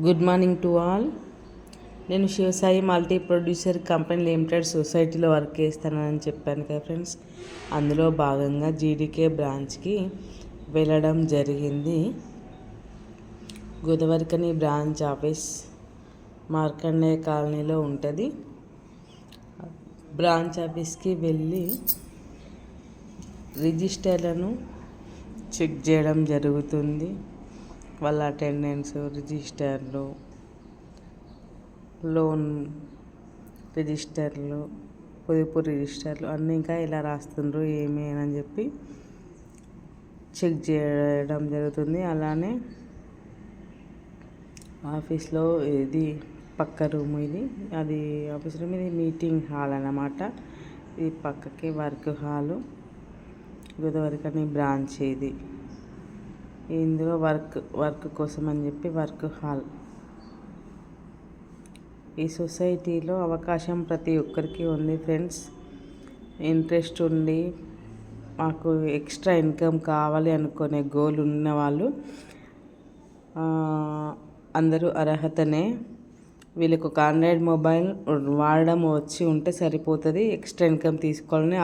Good morning to all నేను Shivasai multi producer company limited సొసైటీలో work చేస్తానని చెప్పాను కదా ఫ్రెండ్స్. అందులో భాగంగా జీడీకే బ్రాంచ్కి వెళ్ళడం జరిగింది. గోదావరికని బ్రాంచ్ ఆఫీస్ మార్కండే కాలనీలో ఉంటుంది. బ్రాంచ్ ఆఫీస్కి వెళ్ళి రిజిస్టర్లను చెక్ చేయడం జరుగుతుంది. వాళ్ళ అటెండెన్స్ రిజిస్టర్లు లోన్ రిజిస్టర్లు పొదుపు రిజిస్టర్లు అన్నీ ఇంకా ఇలా రాస్తుండ్రు ఏమి అని చెప్పి చెక్ చేయడం జరుగుతుంది. అలానే ఆఫీస్లో ఇది పక్క రూమ్ ఇది అది ఆఫీస్ రూమ్ ఇది మీటింగ్ హాల్ అన్నమాట. ఇది పక్కకి వర్క్ హాలు గోదావరి బ్రాంచ్ ఇది. ఇందులో వర్క్ వర్క్ కోసం అని చెప్పి వర్క్ హాల్. ఈ సొసైటీలో అవకాశం ప్రతి ఒక్కరికి ఉంది ఫ్రెండ్స్. ఇంట్రెస్ట్ ఉండి మాకు ఎక్స్ట్రా ఇన్కమ్ కావాలి అనుకునే గోల్ ఉన్న వాళ్ళు అందరూ అర్హతనే. వీళ్ళకు ఒక ఆండ్రాయిడ్ మొబైల్ వాడడం వచ్చి ఉంటే సరిపోతుంది. ఎక్స్ట్రా ఇన్కమ్ తీసుకోవాలని